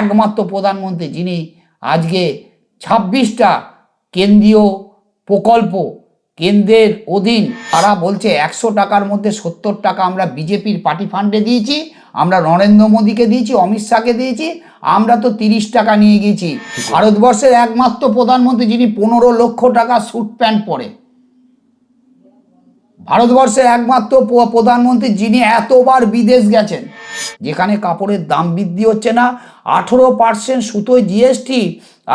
একমাত্র প্রধানমন্ত্রী যিনি আজকে ছাব্বিশটা কেন্দ্রীয় প্রকল্প কেন্দ্রের অধীন তারা বলছে একশো টাকার মধ্যে সত্তর টাকা আমরা বিজেপির পার্টি ফান্ডে দিয়েছি, আমরা নরেন্দ্র মোদীকে দিয়েছি, অমিত শাহকে দিয়েছি, আমরা তো তিরিশ টাকা নিয়ে গিয়েছি। ভারতবর্ষের একমাত্র প্রধানমন্ত্রী যিনি পনেরো লক্ষ টাকা স্যুট প্যান্ট পরে। ভারতবর্ষের একমাত্র প্রধানমন্ত্রী যিনি এতবার বিদেশ গেছেন, যেখানে কাপড়ের দাম বৃদ্ধি হচ্ছে না, আঠেরো পার্সেন্ট সুতোয় জিএসটি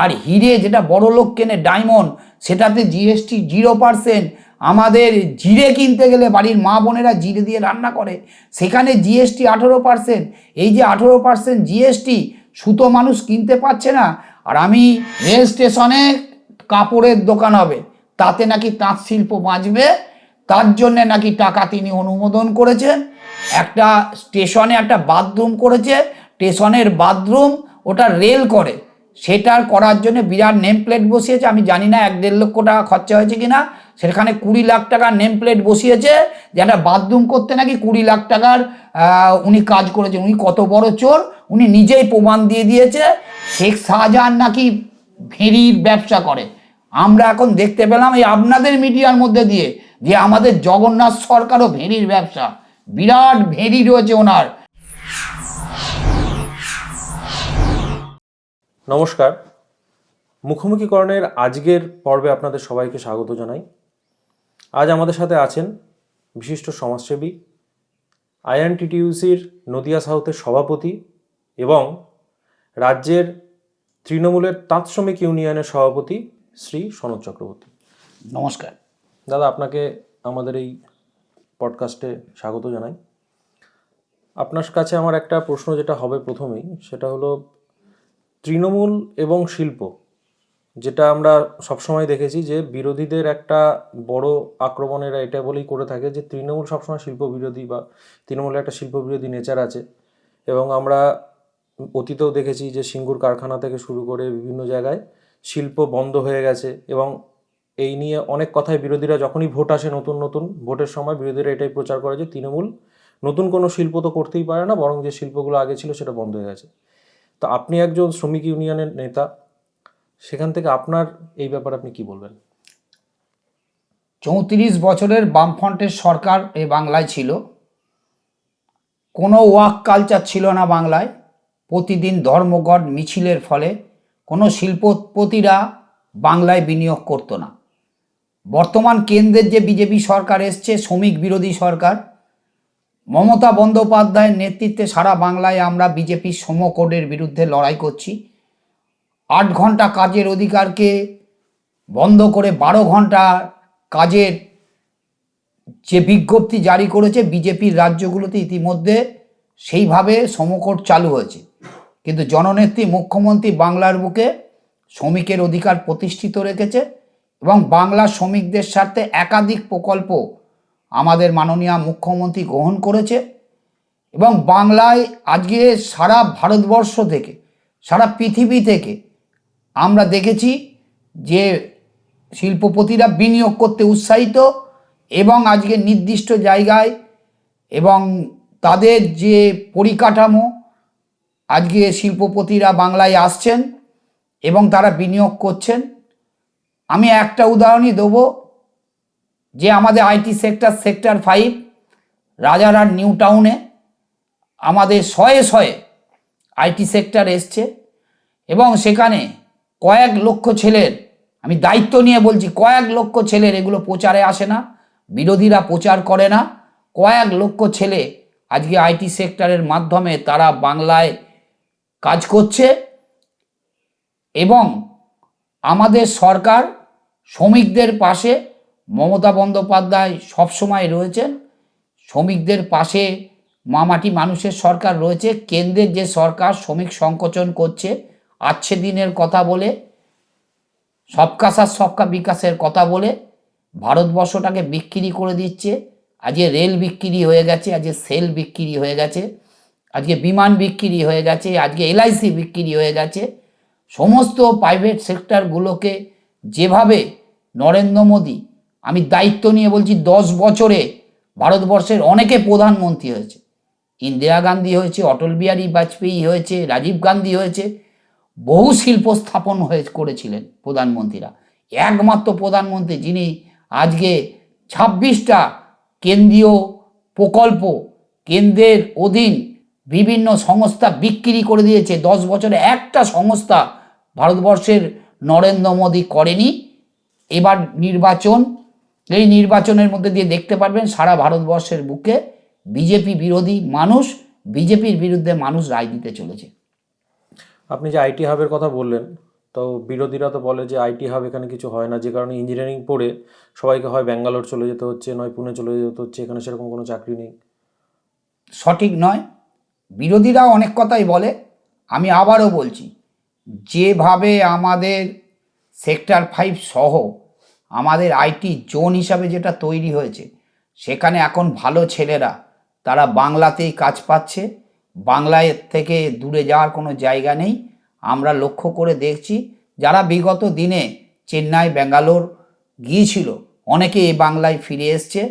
আর হিরে যেটা বড় লোক কেনে ডায়মন্ড, সেটাতে জিএসটি জিরো পার্সেন্ট। আমাদের জিরে কিনতে গেলে বাড়ির মা বোনেরা জিরে দিয়ে রান্না করে, সেখানে জিএসটি আঠেরো পার্সেন্ট। এই যে আঠেরো পার্সেন্ট জিএসটি সুতো মানুষ কিনতে পারছে না, আর আমি রেল স্টেশনে কাপড়ের দোকান হবে, তাতে নাকি তাঁত শিল্প বাঁচবে? তার জন্যে নাকি টাকা তিনি অনুমোদন করেছেন। একটা স্টেশনে একটা বাথরুম করেছে, স্টেশনের বাথরুম ওটা রেল করে। সেটার করার জন্য বিরাট নেম প্লেট বসিয়েছে, আমি জানি না এক দেড় লক্ষ টাকা খরচা হয়েছে কি না সেখানে কুড়ি লাখ টাকার নেম প্লেট বসিয়েছে যে একটা বাথরুম করতে নাকি কুড়ি লাখ টাকার উনি কাজ করেছেন। উনি কত বড় চোর, উনি নিজেই প্রমাণ দিয়ে দিয়েছে। শেখ শাহজাহান নাকি ভেড়ির ব্যবসা করে। আমরা এখন দেখতে পেলাম এই আপনাদের মিডিয়ার মধ্যে দিয়ে যে আমাদের জগন্নাথ সরকারও ভেড়ির ব্যবসা, বিরাট ভেড়ি রয়েছে ওনার। নমস্কার। মুখোমুখিকরণের আজকের পর্বে আপনাদের সবাইকে স্বাগত জানাই। আজ আমাদের সাথে আছেন বিশিষ্ট সমাজসেবী, আইএনটিটিউসির নদিয়া সাউথের সভাপতি এবং রাজ্যের তৃণমূলের তাঁত শ্রমিক ইউনিয়নের সভাপতি শ্রী সনদ চক্রবর্তী। নমস্কার। দাদা আপনাকে আমাদের এই পডকাস্টে স্বাগত জানাই। আপনার কাছে আমার একটা প্রশ্ন যেটা হবে প্রথমেই সেটা হলো তৃণমূল এবং শিল্প যেটা আমরা সবসময় দেখেছি যে বিরোধীদের একটা বড় আক্রমণেরা এটা বলেই করে থাকে যে তৃণমূল সবসময় শিল্প বিরোধী বা তৃণমূলের একটা শিল্প বিরোধী নেচার আছে। এবং আমরা অতীতেও দেখেছি যে সিঙ্গুর কারখানা থেকে শুরু করে বিভিন্ন জায়গায় শিল্প বন্ধ হয়ে গেছে এবং এই নিয়ে অনেক কথায় বিরোধীরা যখনই ভোট আসে নতুন নতুন ভোটের সময় বিরোধীরা এটাই প্রচার করে যে তৃণমূল নতুন কোনো শিল্প তো করতেই পারে না, বরং যে শিল্পগুলো আগে ছিল সেটা বন্ধ হয়ে গেছে। তো আপনি একজন শ্রমিক ইউনিয়নের নেতা, সেখান থেকে আপনার এই ব্যাপারে আপনি কি বলবেন? চৌত্রিশ বছরের বামফ্রন্টের সরকার এ বাংলায় ছিল। কোনো ওয়াক কালচার ছিল না বাংলায়। প্রতিদিন ধর্মঘট, মিছিলের ফলে কোনো শিল্পপতিরা বাংলায় বিনিয়োগ করতো না। বর্তমান কেন্দ্রের যে বিজেপি সরকার এসছে, শ্রমিক বিরোধী সরকার, মমতা বন্দ্যোপাধ্যায়ের নেতৃত্বে সারা বাংলায় আমরা বিজেপির সমকোডের বিরুদ্ধে লড়াই করছি। আট ঘণ্টা কাজের অধিকারকে বন্ধ করে বারো ঘণ্টা কাজের যে বিজ্ঞপ্তি জারি করেছে, বিজেপির রাজ্যগুলোতে ইতিমধ্যে সেইভাবে সমকট চালু হয়েছে। কিন্তু জননেত্রী মুখ্যমন্ত্রী বাংলার বুকে শ্রমিকের অধিকার প্রতিষ্ঠিত রেখেছে এবং বাংলা শ্রমিকদের স্বার্থে একাধিক প্রকল্প আমাদের মাননীয় মুখ্যমন্ত্রী গ্রহণ করেছে এবং বাংলায় আজকে সারা ভারতবর্ষ থেকে, সারা পৃথিবী থেকে আমরা দেখেছি যে শিল্পপতিরা বিনিয়োগ করতে উৎসাহিত এবং আজকে নির্দিষ্ট জায়গায় এবং তাদের যে পরিকাঠামো আজকে শিল্পপতিরা বাংলায় আসছেন এবং তারা বিনিয়োগ করছেন। আমি একটা উদাহরণই দেবো যে আমাদের IT sector sector five, Rajarhat, new টাউনে আমাদের শয়ে শয়ে আইটি সেক্টর এসছে এবং সেখানে কয়েক লক্ষ ছেলের, আমি দায়িত্ব নিয়ে বলছি, কয়েক লক্ষ ছেলের এগুলো প্রচারে আসে না, বিরোধীরা প্রচার করে না। কয়েক লক্ষ ছেলে আজকে আইটি সেক্টরের মাধ্যমে তারা বাংলায় কাজ করছে এবং আমাদের সরকার শ্রমিকদের পাশে মমতা বন্দ্যোপাধ্যায় সবসময় রয়েছেন। শ্রমিকদের পাশে মামাটি মানুষের সরকার রয়েছে। কেন্দ্রের যে সরকার শ্রমিক সংকোচন করছে আচ্ছে দিনের কথা বলে, সবকা সবকা বিকাশের কথা বলে ভারতবর্ষটাকে বিক্রি করে দিচ্ছে। আজকে রেল বিক্রি হয়ে গেছে, আজকে সেল বিক্রি হয়ে গেছে। আজকে বিমান বিক্রি হয়ে গেছে, আজকে এলআইসি বিক্রি হয়ে গেছে। সমস্ত প্রাইভেট সেক্টরগুলোকে যেভাবে নরেন্দ্র মোদী, আমি দায়িত্ব নিয়ে বলছি দশ বছরে ভারতবর্ষের অনেকে প্রধানমন্ত্রী হয়েছে। ইন্দিরা গান্ধী হয়েছে, অটল বিহারী বাজপেয়ী হয়েছে, রাজীব গান্ধী হয়েছে, বহু শিল্প স্থাপন হয়ে করেছিলেন প্রধানমন্ত্রীরা। একমাত্র প্রধানমন্ত্রী যিনি আজকে ছাব্বিশটা কেন্দ্রীয় প্রকল্প কেন্দ্রের অধীন বিভিন্ন সংস্থা বিক্রি করে দিয়েছে। দশ বছরে একটা সংস্থা ভারতবর্ষের নরেন্দ্র মোদী করেনি। এবার নির্বাচন এই নির্বাচনের মধ্যে দিয়ে দেখতে পারবেন সারা ভারতবর্ষের বুকে বিজেপি বিরোধী মানুষ বিজেপির বিরুদ্ধে মানুষ রায় দিতে চলেছে। আপনি যে আইটি হাবের কথা বললেন তো বিরোধীরা তো বলে যে আইটি হাব এখানে কিছু হয় না যে কারণে ইঞ্জিনিয়ারিং পড়ে সবাইকে হয় ব্যাঙ্গালোর চলে যেতে হচ্ছে নয় পুনে চলে যেতে হচ্ছে এখানে সেরকম কোনো চাকরি নেই। সঠিক নয়। বিরোধীরা অনেক কথাই বলে, আমি আবারও বলছি, যেভাবে আমাদের সেক্টর ফাইভ সহ আমাদের আইটি জোন হিসাবে যেটা তৈরি হয়েছে, সেখানে এখন ভালো ছেলেরা, তারা বাংলাতেই কাজ পাচ্ছে, বাংলায় থেকে দূরে যাওয়ার কোনো জায়গা নেই। আমরা লক্ষ্য করে দেখছি, যারা বিগত দিনে চেন্নাই, ব্যাঙ্গালোর গিয়েছিল, অনেকে এই বাংলায় ফিরে এসছে।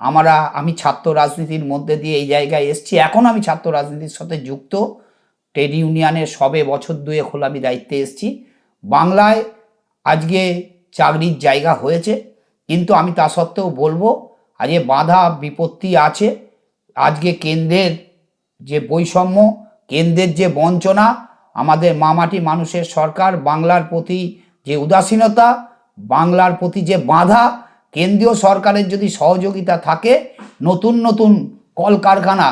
আমরা, আমি ছাত্র রাজনীতির মধ্যে দিয়ে এই জায়গায় এসছি। এখন আমি ছাত্র রাজনীতির সাথে যুক্ত। ট্রেড ইউনিয়নের সবে বছর দুয়ে হলো আমি দায়িত্বে এসছি। বাংলায় আজকে চাকরির জায়গা হয়েছে, কিন্তু আমি তা সত্ত্বেও বলব, আজকে বাধা বিপত্তি আছে। আজকে কেন্দ্রের যে বৈষম্য, কেন্দ্রের যে বঞ্চনা, আমাদের মামাটি মানুষের সরকার, বাংলার প্রতি যে উদাসীনতা, বাংলার প্রতি যে বাধা কেন্দ্রীয় সরকারের যদি সহযোগিতা থাকে, নতুন নতুন কলকারখানা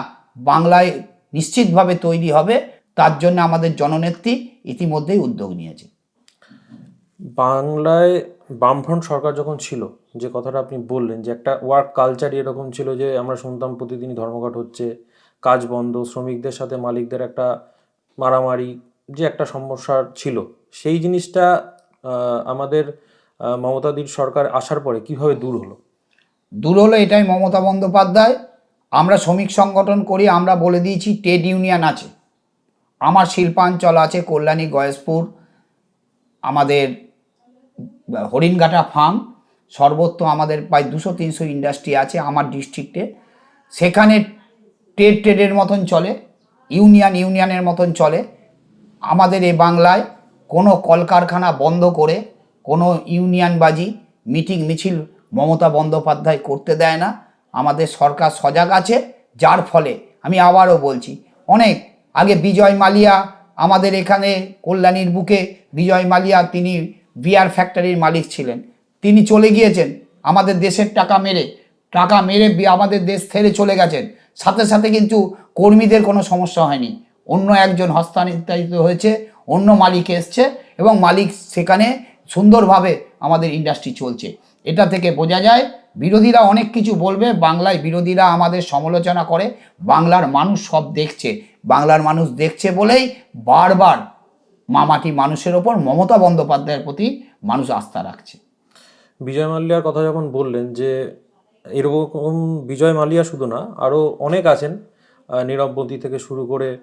বাংলায় নিশ্চিতভাবে তৈরি হবে, তার জন্য আমাদের জননেত্রী ইতিমধ্যেই উদ্যোগ নিয়েছে। বাংলায় বামফ্রন্ট সরকার যখন ছিল, যে কথাটা আপনি বললেন, যে একটা ওয়ার্ক কালচার এরকম ছিল যে আমরা শুনতাম প্রতিদিনই ধর্মঘট হচ্ছে, কাজ বন্ধ, শ্রমিকদের সাথে মালিকদের একটা মারামারি, যে একটা সমস্যা ছিল, সেই জিনিসটা আমাদের মমতাদির সরকার আসার পরে কীভাবে দূর হলো? দূর হলো এটাই মমতা বন্দ্যোপাধ্যায়। আমরা শ্রমিক সংগঠন করি, আমরা বলে দিয়েছি ট্রেড ইউনিয়ন আছে। আমার শিল্পাঞ্চল আছে, কল্যাণী, গয়েশপুর, আমাদের হরিণঘাটা ফার্ম, সর্বত্র আমাদের প্রায় দুশো তিনশো ইন্ডাস্ট্রি আছে আমার ডিস্ট্রিক্টে। সেখানে ট্রেড ট্রেডের মতন চলে, ইউনিয়ন ইউনিয়নের মতন চলে। আমাদের এই বাংলায় কোনো কলকারখানা বন্ধ করে কোনো ইউনিয়নবাজি, মিটিং মিছিল মমতা বন্দ্যোপাধ্যায় করতে দেয় না। আমাদের সরকার সজাগ আছে, যার ফলে আমি আবারও বলছি, অনেক আগে বিজয় মালিয়া আমাদের এখানে কল্যাণীর বুকে, বিজয় মালিয়া তিনি বিয়ার ফ্যাক্টরির মালিক ছিলেন। তিনি চলে গিয়েছেন, আমাদের দেশের টাকা মেরে টাকা মেরে আমাদের দেশ ছেড়ে চলে গেছেন। সাথে সাথে কিন্তু কর্মীদের কোনো সমস্যা হয়নি। অন্য একজন হস্তান্তরিত হয়েছে, অন্য মালিক এসছে এবং মালিক সেখানে সুন্দরভাবে আমাদের ইন্ডাস্ট্রি চলছে। এটা থেকে বোঝা যায় বিরোধীরা অনেক কিছু বলবে বাংলায় বিরোধীরা আমাদের সমালোচনা করে বাংলার মানুষ সব দেখছে। বাংলার মানুষ দেখছে বলেই বারবার মামাটি মানুষের ওপর মমতা বন্দ্যোপাধ্যায়ের প্রতি মানুষ আস্থা রাখছে। বিজয় মাল্যার কথা যখন বললেন যে এরকম বিজয় মালিয়া শুধু না আরও অনেক আছেন আহ, নীরব থেকে শুরু করে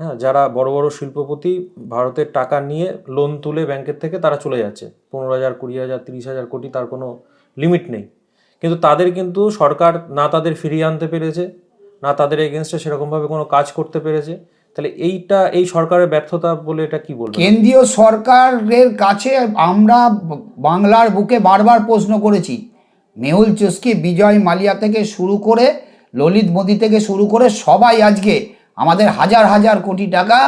হ্যাঁ যারা বড় বড় শিল্পপতি ভারতের টাকা নিয়ে লোন তুলে ব্যাংকের থেকে তারা চলে যাচ্ছে। পনেরো হাজার, কুড়ি হাজার, তিরিশ হাজার কোটি তার কোনো লিমিট নেই। কিন্তু তাদের কিন্তু সরকার না তাদের ফিরিয়ে আনতে পেরেছে, না তাদের এগেনস্টে সেরকমভাবে কোনো কাজ করতে পেরেছে। তাহলে এইটা, এই সরকারের ব্যর্থতা বলে এটা কি বলবেন? কেন্দ্রীয় সরকারের কাছে আমরা বাংলার বুকে বারবার প্রশ্ন করেছি। মেহুল চস্কি বিজয় মালিয়া থেকে শুরু করে, ললিত মোদি থেকে শুরু করে সবাই আজকে আমাদের হাজার হাজার কোটি টাকা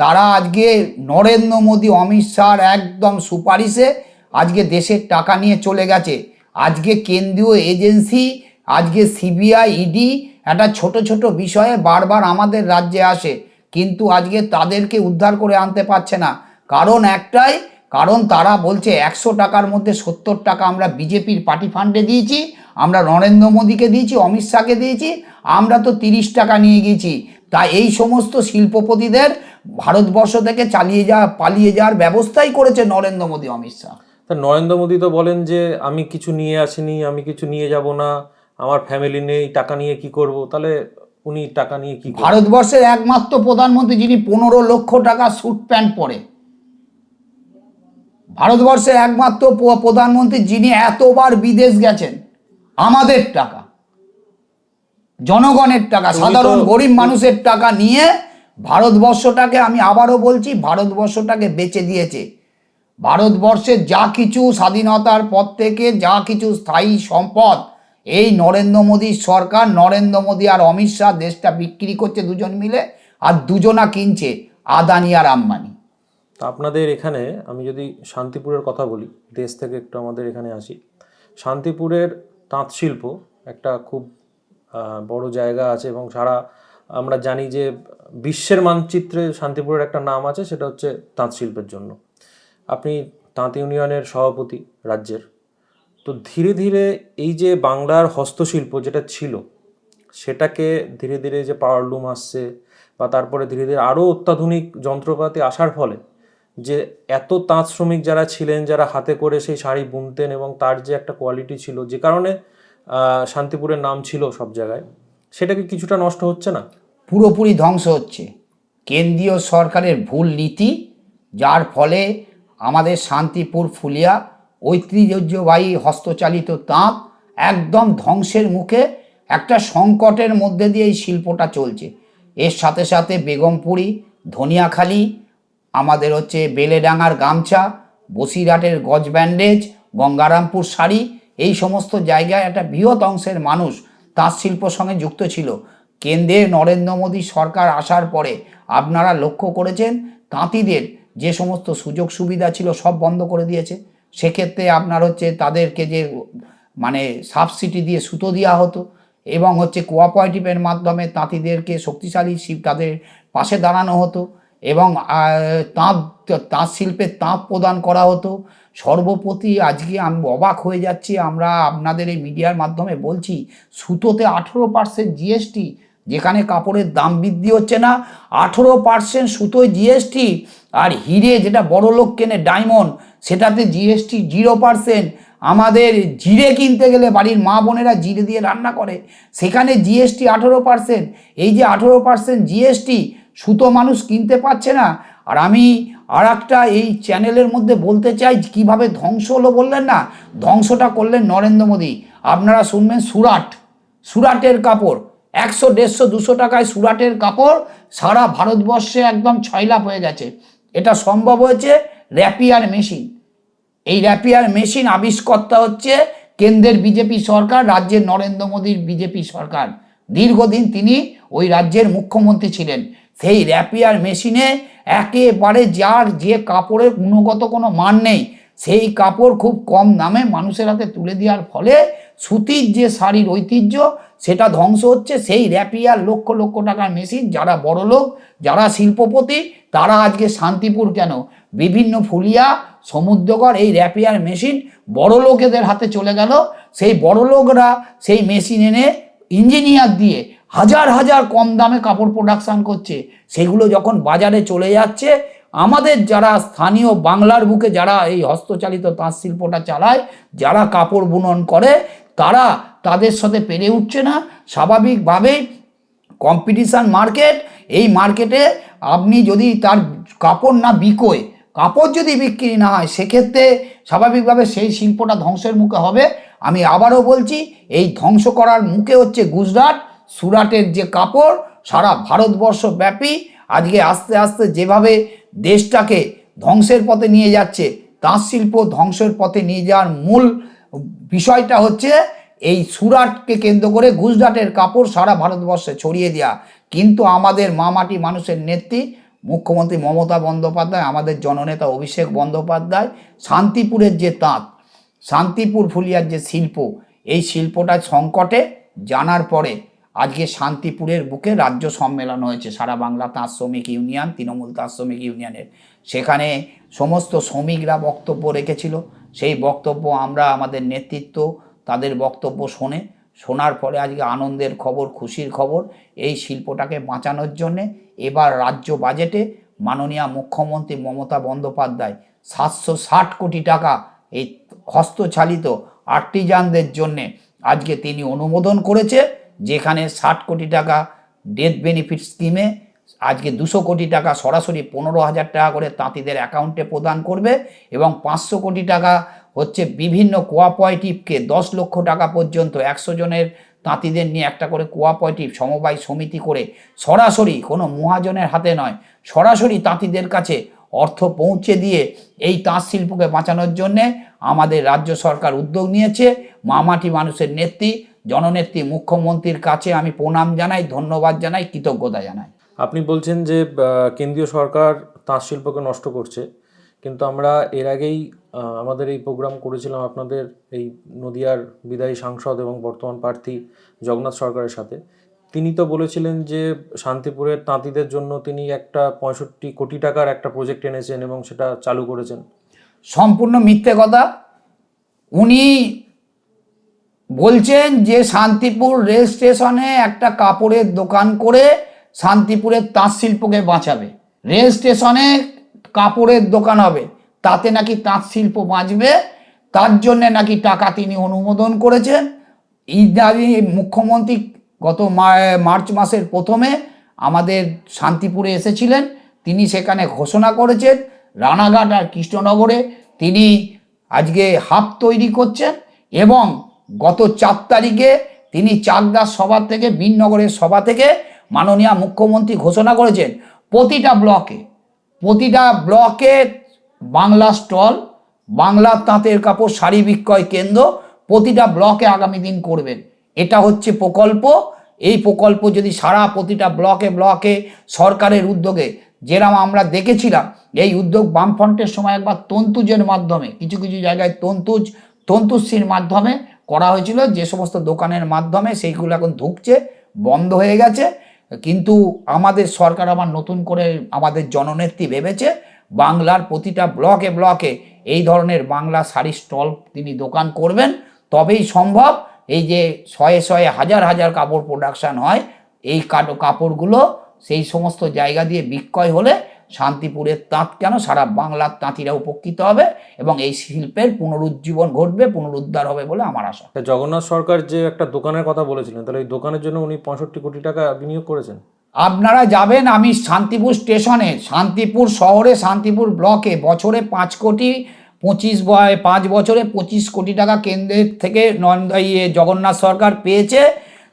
তারা আজকে নরেন্দ্র মোদী, অমিত শাহর একদম সুপারিশে আজকে দেশের টাকা নিয়ে চলে গেছে। আজকে কেন্দ্রীয় এজেন্সি, আজকে সিবিআই, ইডি একটা ছোট ছোট বিষয়ে বারবার আমাদের রাজ্যে আসে। কিন্তু আজকে তাদেরকে উদ্ধার করে আনতে পারছে না। কারণ একটাই, কারণ তারা বলছে একশো টাকার মধ্যে সত্তর টাকা আমরা বিজেপির পার্টি ফান্ডে দিয়েছি, আমরা নরেন্দ্র মোদীকে দিয়েছি, অমিত শাহকে দিয়েছি, আমরা তো তিরিশ টাকা নিয়ে গেছি। তা এই সমস্ত শিল্পপতিদের ভারতবর্ষ থেকে চালিয়ে যাওয়া পালিয়ে যাওয়ার ব্যবস্থাই করেছে নরেন্দ্র মোদী অমিত শাহ। তা নরেন্দ্র মোদী তো বলেন যে আমি কিছু নিয়ে আসিনি আমি কিছু নিয়ে যাব না আমার ফ্যামিলি নেই টাকা নিয়ে কি করব? তাহলে উনি টাকা নিয়ে কি? ভারতবর্ষের একমাত্র প্রধানমন্ত্রী যিনি পনেরো লক্ষ টাকা স্যুট প্যান্ট পরে। ভারতবর্ষের একমাত্র প্রধানমন্ত্রী যিনি এতবার বিদেশ গেছেন আমাদের টাকা। জনগণের টাকা সাধারণ গরিব মানুষের টাকা নিয়ে ভারতবর্ষটাকে আমি আবারও বলছি ভারতবর্ষটাকে বেচে দিয়েছে। ভারতবর্ষের যা কিছু স্বাধীনতার পর থেকে যা কিছু স্থায়ী সম্পদ এই নরেন্দ্র মোদীর সরকার নরেন্দ্র মোদী আর অমিত শাহ দেশটা বিক্রি করছে দুজন মিলে আর দুজনা কিনছে আদানি আর আম্বানি। তা আপনাদের এখানে আমি যদি শান্তিপুরের কথা বলি দেশ থেকে একটু আমাদের এখানে আসি। শান্তিপুরের তাঁত শিল্প একটা খুব বড় জায়গা আছে এবং সারা আমরা জানি যে বিশ্বের মানচিত্রে শান্তিপুরের একটা নাম আছে, সেটা হচ্ছে তাঁত শিল্পের জন্য। আপনি তাঁত ইউনিয়নের সভাপতি রাজ্যের, তো ধীরে ধীরে এই যে বাংলার হস্তশিল্প যেটা ছিল, সেটাকে ধীরে ধীরে যে পাওয়ারলুম আসছে বা তারপরে ধীরে ধীরে আরও অত্যাধুনিক যন্ত্রপাতি আসার ফলে যে এত তাঁত শ্রমিক যারা ছিলেন, যারা হাতে করে সেই শাড়ি বুনতেন এবং তার যে একটা কোয়ালিটি ছিল, যে কারণে শান্তিপুরের নাম ছিল সব জায়গায়। সেটাকে কিছুটা নষ্ট হচ্ছে না? পুরোপুরি ধ্বংস হচ্ছে। কেন্দ্রীয় সরকারের ভুল নীতি, যার ফলে আমাদের শান্তিপুর ফুলিয়া ঐতিহ্যবাহী হস্তচালিত তাঁত একদম ধ্বংসের মুখে একটা সংকটের মধ্যে দিয়ে এই শিল্পটা চলছে। এর সাথে সাথে বেগমপুরি, ধনিয়াখালি, আমাদের হচ্ছে বেলেডাঙ্গার গামছা, বসিরহাটের গজ ব্যান্ডেজ, গঙ্গারামপুর শাড়ি এই সমস্ত জায়গায় একটা বৃহৎ অংশের মানুষ তাঁত শিল্পর সঙ্গে যুক্ত ছিল। কেন্দ্রে নরেন্দ্র মোদী সরকার আসার পরে আপনারা লক্ষ্য করেছেন, তাঁতিদের যে সমস্ত সুযোগ সুবিধা ছিল সব বন্ধ করে দিয়েছে। সেক্ষেত্রে আপনার হচ্ছে তাদেরকে যে মানে সাবসিডি দিয়ে সুতো দেওয়া হতো এবং হচ্ছে কোঅপারেটিভের মাধ্যমে তাঁতিদেরকে শক্তিশালী তাদের পাশে দাঁড়ানো হতো এবং তাঁত তাঁত শিল্পের তাঁত প্রদান করা হতো। সর্বপ্রতি আজকে আমি অবাক হয়ে যাচ্ছি। আমরা আপনাদের এই মিডিয়ার মাধ্যমে বলছি, সুতোতে আঠেরো পার্সেন্ট জিএসটি যেখানে কাপড়ের দাম বৃদ্ধি হচ্ছে না, আঠেরো পার্সেন্ট সুতোয় জিএসটি আর হিরে যেটা বড় লোক কেনে ডায়মন্ড, সেটাতে জিএসটি জিরো পার্সেন্ট আমাদের জিরে কিনতে গেলে বাড়ির মা বোনেরা জিরে দিয়ে রান্না করে, সেখানে জিএসটি আঠেরো পার্সেন্ট এই যে আঠেরো পার্সেন্ট জিএসটি সুতো মানুষ কিনতে পারছে না আর আমি আর একটা এই চ্যানেলের মধ্যে বলতে চাই, কীভাবে ধ্বংস হলো বললেন না? ধ্বংসটা করলেন নরেন্দ্র মোদী। আপনারা শুনবেন সুরাট। সুরাটের কাপড়। একশো, দেড়শো, দুশো টাকায় সুরাটের কাপড় সারা ভারতবর্ষে একদম ছয়লাভ হয়ে গেছে। এটা সম্ভব হয়েছে র্যাপিয়ার মেশিন। এই র্যাপিয়ার মেশিন আবিষ্কর্তা হচ্ছে কেন্দ্রের বিজেপি সরকার, রাজ্যের নরেন্দ্র মোদীর বিজেপি সরকার। দীর্ঘদিন তিনি ওই রাজ্যের মুখ্যমন্ত্রী ছিলেন। সেই র্যাপিয়ার মেশিনে একেবারে যার যে কাপড়ের গুণগত কোনো মান নেই, সেই কাপড় খুব কম দামে মানুষের হাতে তুলে দেওয়ার ফলে সুতির যে শাড়ির ঐতিহ্য, সেটা ধ্বংস হচ্ছে। সেই র্যাপিয়ার লক্ষ লক্ষ টাকার মেশিন যারা বড় লোক, যারা শিল্পপতি, তারা আজকে শান্তিপুর কেন? বিভিন্ন ফুলিয়া, সমুদ্রগড়, এই র্যাপিয়ার মেশিন বড় লোকেদের হাতে চলে গেল। সেই বড় লোকরা সেই মেশিন এনে ইঞ্জিনিয়ার দিয়ে হাজার হাজার কম দামে কাপড় প্রোডাকশন করছে। সেগুলো যখন বাজারে চলে যাচ্ছে, আমাদের যারা স্থানীয় বাংলার বুকে যারা এই হস্তচালিত তাঁত শিল্পটা চালায়, যারা কাপড় বুনন করে, তারা তাদের সাথে পেরে উঠছে না। স্বাভাবিকভাবেই কম্পিটিশান মার্কেট এই মার্কেটে আপনি যদি তার কাপড় না বিকোয়, কাপড় যদি বিক্রি না হয়, সেক্ষেত্রে স্বাভাবিকভাবে সেই শিল্পটা ধ্বংসের মুখে হবে। আমি আবারও বলছি, এই ধ্বংস করার মুখে হচ্ছে গুজরাট। সুরাটের যে কাপড়, সারা ভারতবর্ষ ব্যাপী আজকে আস্তে আস্তে যেভাবে দেশটাকে ধ্বংসের পথে নিয়ে যাচ্ছে, তাঁত শিল্প ধ্বংসের পথে নিয়ে যাওয়ার মূল বিষয়টা হচ্ছে এই সুরাটকে কেন্দ্র করে গুজরাটের কাপড় সারা ভারতবর্ষে ছড়িয়ে দেওয়া। কিন্তু আমাদের মামাটি মানুষের নেত্রী, মুখ্যমন্ত্রী মমতা বন্দ্যোপাধ্যায়, আমাদের জননেতা অভিষেক বন্দ্যোপাধ্যায়, শান্তিপুরের যে তাঁত, শান্তিপুর ফুলিয়ার যে শিল্প, এই শিল্পটা সংকটে জানার পরে আজকে শান্তিপুরের বুকে রাজ্য সম্মেলন হয়েছে। সারা বাংলা তাঁত শ্রমিক ইউনিয়ন, তৃণমূল তাঁত শ্রমিক ইউনিয়নের। সেখানে সমস্ত শ্রমিকরা বক্তব্য রেখেছিল। সেই বক্তব্য আমরা, আমাদের নেতৃত্ব তাদের বক্তব্য শোনে। শোনার পরে আজকে আনন্দের খবর, খুশির খবর, এই শিল্পটাকে বাঁচানোর জন্যে এবার রাজ্য বাজেটে মাননীয় মুখ্যমন্ত্রী মমতা বন্দ্যোপাধ্যায় সাতশো ষাট কোটি টাকা এই হস্তচালিত আর্টিজানদের জন্যে আজকে তিনি অনুমোদন করেছে। যেখানে ষাট কোটি টাকা ডেথ বেনিফিট স্কিমে আজকে দুশো কোটি টাকা সরাসরি পনেরো হাজার টাকা করে তাঁতিদের অ্যাকাউন্টে প্রদান করবে এবং পাঁচশো কোটি টাকা হচ্ছে বিভিন্ন কোঅপারেটিভকে দশ লক্ষ টাকা পর্যন্ত একশো জনের তাঁতিদের নিয়ে একটা করে কোঅপারেটিভ সমবায় সমিতি করে সরাসরি, কোনো মহাজনের হাতে নয়, সরাসরি তাঁতিদের কাছে অর্থ পৌঁছে দিয়ে এই তাঁত শিল্পকে বাঁচানোর জন্যে আমাদের রাজ্য সরকার উদ্যোগ নিয়েছে। মামাটি মানুষের নেত্রী জননেত্রী মুখ্যমন্ত্রীর কাছে আমি প্রণাম জানাই ধন্যবাদ জানাই কৃতজ্ঞতা জানাই। আপনি বলছেন যে কেন্দ্রীয় সরকার তাঁত শিল্পকে নষ্ট করছে কিন্তু আমরা এর আগেই আমাদের এই প্রোগ্রাম করেছিলাম আপনাদের এই নদিয়ার বিদায়ী সাংসদ এবং বর্তমান প্রার্থী জগন্নাথ সরকারের সাথে। তিনি তো বলেছিলেন যে শান্তিপুরের তাঁতিদের জন্য তিনি একটা পঁয়ষট্টি কোটি টাকার একটা প্রজেক্ট এনেছেন এবং সেটা চালু করেছেন। সম্পূর্ণ মিথ্যে কথা। উনি বলছেন যে শান্তিপুর রেল স্টেশনে একটা কাপড়ের দোকান করে শান্তিপুরের তাঁত শিল্পকে বাঁচাবে। রেল স্টেশনে কাপড়ের দোকান হবে, তাতে নাকি তাঁত শিল্প বাঁচবে, তার জন্য নাকি টাকা তিনি অনুমোদন করেছেন। ইত্যাদি মুখ্যমন্ত্রী গত মার্চ মাসের প্রথমে আমাদের শান্তিপুরে এসেছিলেন, তিনি সেখানে ঘোষণা করেছেন, রানাঘাট আর কৃষ্ণনগরে তিনি আজকে হাব তৈরি করছেন এবং গত চার তারিখে তিনি চাকদার সভা থেকে, বিনগরের সভা থেকে মাননীয় মুখ্যমন্ত্রী ঘোষণা করেছেন প্রতিটা ব্লকে প্রতিটা ব্লকে বাংলা স্টল, বাংলা তাঁতের কাপড়, শাড়ি বিক্রয় কেন্দ্র প্রতিটা ব্লকে আগামী দিন করবেন। এটা হচ্ছে প্রকল্প। এই প্রকল্প যদি সারা প্রতিটা ব্লকে ব্লকে সরকারের উদ্যোগে যেরকম আমরা দেখেছিলাম, এই উদ্যোগ বামফ্রন্টের সময় একবার তন্তুজের মাধ্যমে, কিছু কিছু জায়গায় তন্তুজ, তন্তুশ্রীর মাধ্যমে করা হয়েছিল, যে সমস্ত দোকানের মাধ্যমে সেইগুলো এখন ঢুকছে, বন্ধ হয়ে গেছে। কিন্তু আমাদের সরকার আবার নতুন করে আমাদের জননেত্রী ভেবেছে, বাংলার প্রতিটা ব্লকে ব্লকে এই ধরনের বাংলা শাড়ি স্টল তিনি দোকান করবেন। তবেই সম্ভব, এই যে শয়ে শয়ে হাজার হাজার কাপড় প্রোডাকশান হয়, এই কাপড়গুলো সেই সমস্ত জায়গা দিয়ে বিক্রয় হলে শান্তিপুরের তাঁত কেন? সারা বাংলার তাঁতিরা উপকৃত হবে এবং এই শিল্পের পুনরুজ্জীবন ঘটবে পুনরুদ্ধার হবে বলে আমার আশা। জগন্নাথ সরকার যে একটা দোকানের কথা বলেছিলেন তাহলে এই দোকানের জন্য উনি পঁয়ষট্টি কোটি টাকা বিনিয়োগ করেছেন? আপনারা যাবেন আমি শান্তিপুর স্টেশনে শান্তিপুর শহরে শান্তিপুর ব্লকে বছরে পাঁচ কোটি পঁচিশ বয় পাঁচ বছরে পঁচিশ কোটি টাকা কেন্দ্রের থেকে নন্দ ইয়ে জগন্নাথ সরকার পেয়েছে।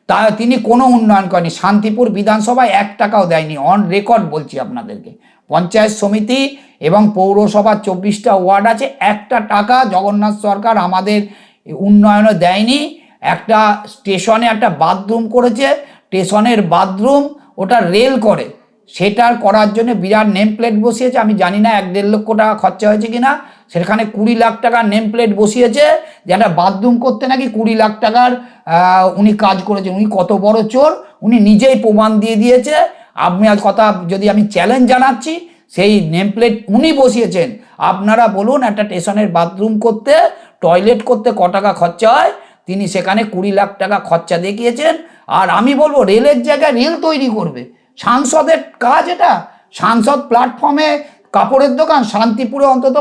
তা তিনি কোনো উন্নয়ন করেনি। শান্তিপুর বিধানসভায় এক টাকাও দেয়নি। অন রেকর্ড বলছি আপনাদেরকে। পঞ্চায়েত সমিতি এবং পৌরসভা চব্বিশটা ওয়ার্ড আছে, একটা টাকা জগন্নাথ সরকার আমাদের উন্নয়নে দেয়নি। একটা স্টেশনে একটা বাথরুম করেছে, স্টেশনের বাথরুম ওটা রেল করে। সেটার করার জন্য বিরাট নেম প্লেট বসিয়েছে, আমি জানি না এক দেড় লক্ষ টাকা খরচা হয়েছে কিনা। সেখানে কুড়ি লাখ টাকার নেম প্লেট বসিয়েছে যে একটা বাথরুম করতে নাকি কুড়ি লাখ টাকার উনি কাজ করেছেন। উনি কত বড় চোর? উনি নিজেই প্রমাণ দিয়ে দিয়েছে। আপনি আজ কথা, যদি আমি চ্যালেঞ্জ জানাচ্ছি, সেই নেম প্লেট উনি বসিয়েছেন। আপনারা বলুন, একটা স্টেশনের বাথরুম করতে, টয়লেট করতে ক টাকা খরচা হয়? তিনি সেখানে কুড়ি লাখ টাকা খরচা দেখিয়েছেন। আর আমি বলব, রেলের জায়গায় রেল তৈরি করবে। সাংসদের কাজ এটা। সাংসদ প্ল্যাটফর্মে কাপড়ের দোকান শান্তিপুরে অন্তত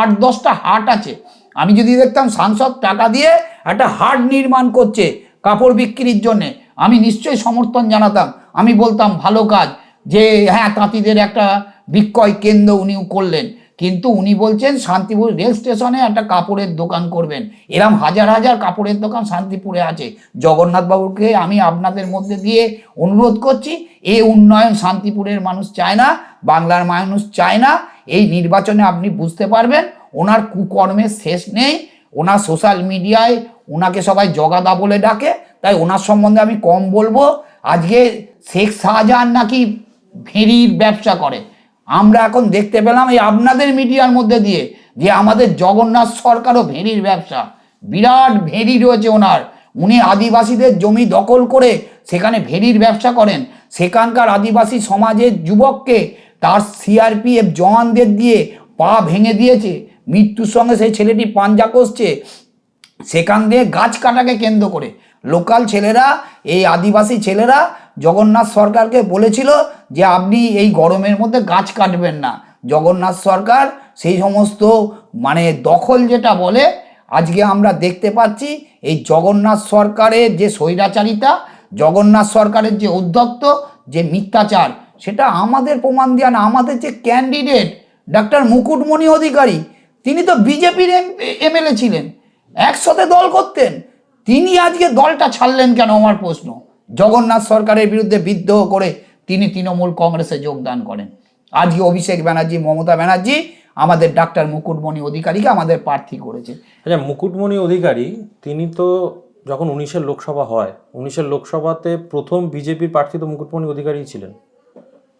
আট দশটা হাট আছে। আমি যদি দেখতাম সাংসদ টাকা দিয়ে একটা হাট নির্মাণ করছে কাপড় বিক্রির জন্যে, আমি নিশ্চয়ই সমর্থন জানাতাম। আমি বলতাম, ভালো কাজ। যে হ্যাঁ তাঁতিদের একটা বিক্রয় কেন্দ্র উনি করলেন। কিন্তু উনি বলছেন, শান্তিপুর রেল স্টেশনে একটা কাপড়ের দোকান করবেন। এরম হাজার হাজার কাপড়ের দোকান শান্তিপুরে আছে। জগন্নাথবাবুকে আমি আপনাদের মধ্যে দিয়ে অনুরোধ করছি, এ উন্নয়ন শান্তিপুরের মানুষ চায় না। বাংলার মানুষ চায় না, এই নির্বাচনে আপনি বুঝতে পারবেন ওনার কুকর্মের শেষ নেই, ওনার সোশ্যাল মিডিয়ায় ওনাকে সবাই জগাদা বলে ডাকে, তাই ওনার সম্বন্ধে আমি কম বলব। আজকে শেখ শাহজাহান নাকি ভেড়ির ব্যবসা করে। আমরা এখন দেখতে পেলাম এই আপনাদের মিডিয়ার মধ্যে দিয়ে যে আমাদের জগন্নাথ সরকারও ভেড়ির ব্যবসা। বিরাট ভেড়ি রয়েছে ওনার। উনি আদিবাসীদের জমি দখল করে সেখানে ভেড়ির ব্যবসা করেন। সেখানকার আদিবাসী সমাজের যুবককে তার সিআরপিএফ জওয়ানদের দিয়ে পা ভেঙে দিয়েছে। মৃত্যুর সঙ্গে সেই ছেলেটি পাঞ্জা কষছে। সেখান দিয়ে গাছ কাটাকে কেন্দ্র করে। লোকাল ছেলেরা, এই আদিবাসী ছেলেরা জগন্নাথ সরকারকে বলেছিল যে, আপনি এই গরমের মধ্যে গাছ কাটবেন না। জগন্নাথ সরকার সেই সমস্ত মানে দখল যেটা বলে, আজকে আমরা দেখতে পাচ্ছি এই জগন্নাথ সরকারের যে স্বৈরাচারিতা, জগন্নাথ সরকারের যে উদ্যক্ত যে মিথ্যাচার সেটা আমাদের প্রমাণ দেওয়া না। আমাদের যে ক্যান্ডিডেট ডাক্তার মুকুটমণি অধিকারী, তিনি তো বিজেপির এমএলএ ছিলেন, একসাথে দল করতেন। তিনি আজকে দলটা ছাড়লেন কেন আমার প্রশ্ন? জগন্নাথ সরকারের বিরুদ্ধে বিদ্রোহ করে তিনি তৃণমূল কংগ্রেসে যোগদান করেন। আজকে অভিষেক ব্যানার্জি, মমতা ব্যানার্জি আমাদের ডাক্তার মুকুটমণি অধিকারীকে আমাদের প্রার্থী করেছে আচ্ছা মুকুটমণি অধিকারী, তিনি তো যখন উনিশের লোকসভা হয়, উনিশের লোকসভাতে প্রথম বিজেপির প্রার্থী তো মুকুটমণি অধিকারী ছিলেন।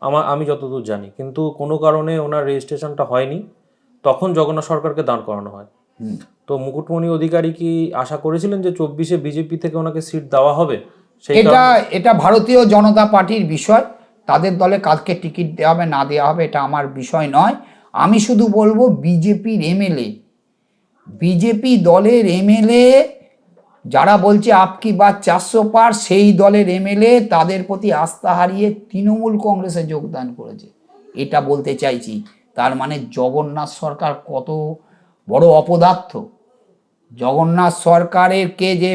আমার আমি যতদূর জানি। কিন্তু কোনো কারণে ওনার রেজিস্ট্রেশনটা হয়নি। তখন জগন্নাথ সরকারকে দাঁড় করানো হয়। তো মুকুটমণি অধিকারী কি আশা করেছিলেন যে চব্বিশে বিজেপি থেকে ওনাকে সিট দেওয়া হবে? এটা এটা ভারতীয় জনতা পার্টির বিষয়। তাদের দলে কালকে টিকিট দেওয়া হবে না দেওয়া হবে এটা আমার বিষয় নয়। আমি শুধু বলব বিজেপির এমএলএ বিজেপি দলের এমএলএ যারা বলছে আপকি বা চারশো পার, সেই দলের এমএলএ তাদের প্রতি আস্থা হারিয়ে তৃণমূল কংগ্রেসে যোগদান করেছে। এটা বলতে চাইছি, তার মানে জগন্নাথ সরকার কত বড় অপদার্থ। জগন্নাথ সরকারের কে যে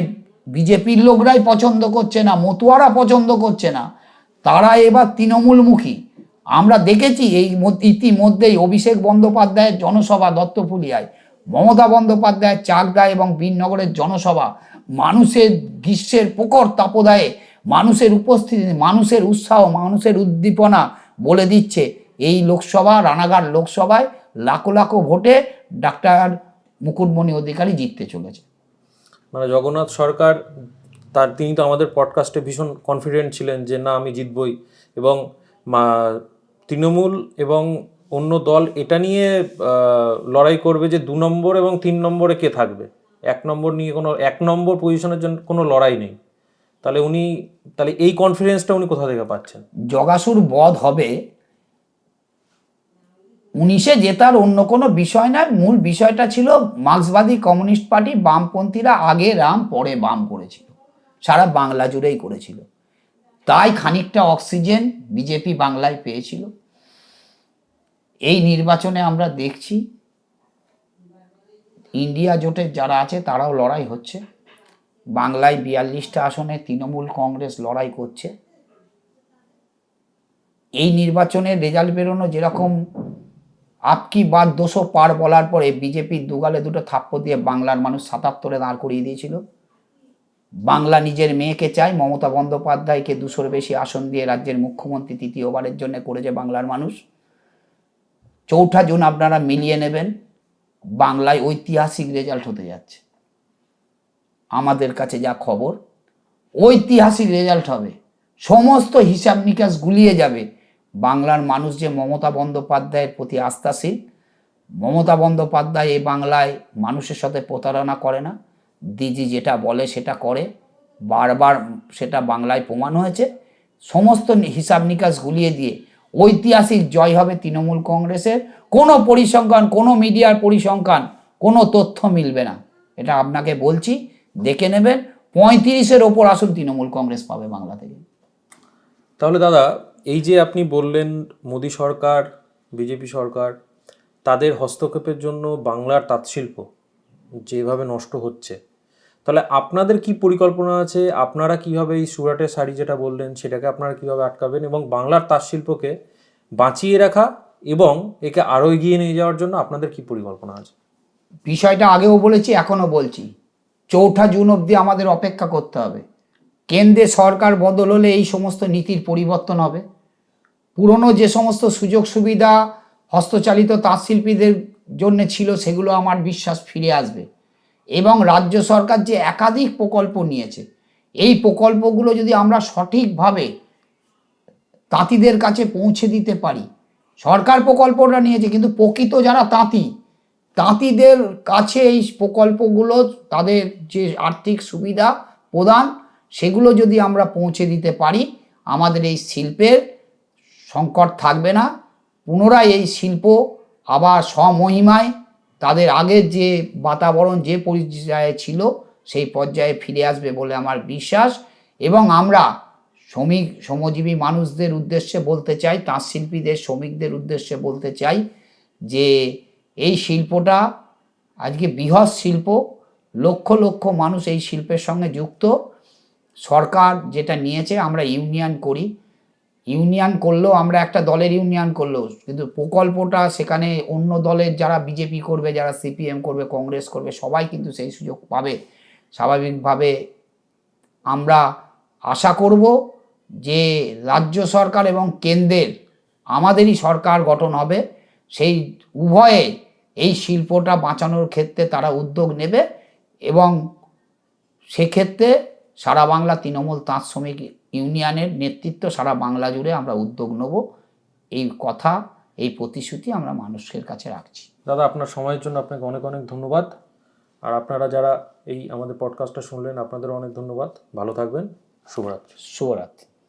বিজেপির লোকরাই পছন্দ করছে না, মতুয়ারা পছন্দ করছে না, তারা এবার তৃণমূলমুখী। আমরা দেখেছি এই ইতিমধ্যেই অভিষেক বন্দ্যোপাধ্যায়ের জনসভা দত্তফুলিয়ায় মমতা বন্দ্যোপাধ্যায়ের চাকদা এবং বীরনগরের জনসভা মানুষের গ্রীষ্মের প্রখর তাপদায়ে মানুষের উপস্থিতি, মানুষের উৎসাহ, মানুষের উদ্দীপনা বলে দিচ্ছে এই লোকসভা, রানাঘাট লোকসভায় লাখো লাখো ভোটে ডাক্তার মুকুটমণি অধিকারী জিততে চলেছে। মানে জগন্নাথ সরকার, তার তিনি তো আমাদের পডকাস্টে ভীষণ কনফিডেন্ট ছিলেন যে না, আমি জিতবই এবং তৃণমূল এবং অন্য দল এটা নিয়ে লড়াই করবে যে দু নম্বর এবং তিন নম্বরে কে থাকবে। এক নম্বর নিয়ে কোনো, এক নম্বর পজিশনের জন্য কোনো লড়াই নেই। তাহলে উনি, তাহলে এই কনফিডেন্সটা উনি কোথা থেকে পাচ্ছেন? জগাসুর বধ হবে উনিশে জেতার অন্য কোনো বিষয় নয়। মূল বিষয়টা ছিল মার্ক্সবাদী কমিউনিস্ট পার্টি বামপন্থীরা আগে রাম, পরে বাম করেছিল। সারা বাংলা জুড়েই করেছিল। তাই খানিকটা অক্সিজেন বিজেপি বাংলায় পেয়েছিল। এই নির্বাচনে আমরা দেখছি ইন্ডিয়া জোটের যারা আছে তারাও লড়াই হচ্ছে। বাংলায় বিয়াল্লিশটা আসনে তৃণমূল কংগ্রেস লড়াই করছে। এই নির্বাচনের রেজাল্ট বেরোনো যেরকম আপকি বাদ দোষো পার বলার পরে বিজেপির দুগালে দুটো থাপ্পড় দিয়ে বাংলার মানুষ সাতাত্তরে দাঁড় করিয়ে দিয়েছিল। বাংলা নিজের মেয়েকে চায়, মমতা বন্দ্যোপাধ্যায়কে দুশোর বেশি আসন দিয়ে রাজ্যের মুখ্যমন্ত্রী তৃতীয়বারের জন্য করেছে বাংলার মানুষ। চৌঠা জুন আপনারা মিলিয়ে নেবেন। বাংলায় ঐতিহাসিক রেজাল্ট হতে যাচ্ছে। আমাদের কাছে যা খবর, ঐতিহাসিক রেজাল্ট হবে। সমস্ত হিসাব নিকাশ গুলিয়ে যাবে। বাংলার মানুষ যে মমতা বন্দ্যোপাধ্যায়ের প্রতি আস্থাশীল, মমতা বন্দ্যোপাধ্যায় এই বাংলায় মানুষের সাথে প্রতারণা করে না। দিদি যেটা বলে সেটা করে। বারবার সেটা বাংলায় প্রমাণ হয়েছে। সমস্ত হিসাব নিকাশ গুলিয়ে দিয়ে ঐতিহাসিক জয় হবে তৃণমূল কংগ্রেসের। কোনো পরিসংখ্যান, কোনো মিডিয়ার পরিসংখ্যান, কোনো তথ্য মিলবে না। এটা আপনাকে বলছি, দেখে নেবেন, পঁয়ত্রিশের ওপর আসুন তৃণমূল কংগ্রেস পাবে বাংলা থেকে। তাহলে দাদা, এই যে আপনি বললেন মোদী সরকার, বিজেপি সরকার, তাদের হস্তক্ষেপের জন্য বাংলার তাঁতশিল্প যেভাবে নষ্ট হচ্ছে তাহলে আপনাদের কি পরিকল্পনা আছে? আপনারা কীভাবে এই সুরাটের শাড়ি যেটা বললেন, সেটাকে আপনারা কীভাবে আটকাবেন এবং বাংলার তাঁত শিল্পকে বাঁচিয়ে রাখা এবং একে আরও এগিয়ে নিয়ে যাওয়ার জন্য আপনাদের কি পরিকল্পনা আছে? বিষয়টা আগেও বলেছি, এখনও বলছি। চৌঠা জুন অবধি আমাদের অপেক্ষা করতে হবে। কেন্দ্রে সরকার বদল হলে এই সমস্ত নীতির পরিবর্তন হবে। পুরনো যে সমস্ত সুযোগ সুবিধা হস্তচালিত তাঁতশিল্পীদের জন্য ছিল, সেগুলো আমার বিশ্বাস ফিরে আসবে। এবং রাজ্য সরকার যে একাধিক প্রকল্প নিয়েছে, এই প্রকল্পগুলো যদি আমরা সঠিকভাবে তাঁতিদের কাছে পৌঁছে দিতে পারি, সরকার প্রকল্পটা নিয়েছে, কিন্তু প্রকৃত যারা তাঁতি, তাঁতিদের কাছে এই প্রকল্পগুলো, তাদের যে আর্থিক সুবিধা প্রদান, সেগুলো যদি আমরা পৌঁছে দিতে পারি, আমাদের এই শিল্পের সংকট থাকবে না। পুনরায় এই শিল্প আবার স্বমহিমায় তাদের আগের যে বাতাবরণ, যে পর্যায়ে ছিল, সেই পর্যায়ে ফিরে আসবে বলে আমার বিশ্বাস। এবং আমরা শ্রমিক, শ্রমজীবী মানুষদের উদ্দেশ্যে বলতে চাই, তাঁত শিল্পীদের, শ্রমিকদের উদ্দেশ্যে বলতে চাই যে, এই শিল্পটা আজকে বৃহৎ শিল্প, লক্ষ লক্ষ মানুষ এই শিল্পের সঙ্গে যুক্ত। সরকার যেটা নিয়েছে, আমরা ইউনিয়ন করি। ইউনিয়ন করলেও আমরা একটা দলের ইউনিয়ন করলেও, কিন্তু প্রকল্পটা সেখানে অন্য দলের যারা বিজেপি করবে, যারা সিপিএম করবে, কংগ্রেস করবে, সবাই কিন্তু সেই সুযোগ পাবে। স্বাভাবিকভাবে আমরা আশা করব যে রাজ্য সরকার এবং কেন্দ্রের, আমাদেরই সরকার গঠন হবে, সেই উভয়ে এই শিল্পটা বাঁচানোর ক্ষেত্রে তারা উদ্যোগ নেবে এবং সেক্ষেত্রে সারা বাংলা তৃণমূল তাঁত শ্রমিক ইউনিয়নের নেতৃত্ব সারা বাংলা জুড়ে আমরা উদ্যোগ নেব। এই কথা এই প্রতিশ্রুতি আমরা মানুষের কাছে রাখছি। দাদা আপনার সময়ের জন্য আপনাকে অনেক অনেক ধন্যবাদ। আর আপনারা যারা এই আমাদের পডকাস্টটা শুনলেন আপনাদেরও অনেক ধন্যবাদ। ভালো থাকবেন। শুভরাত্রি। শুভরাত্রি।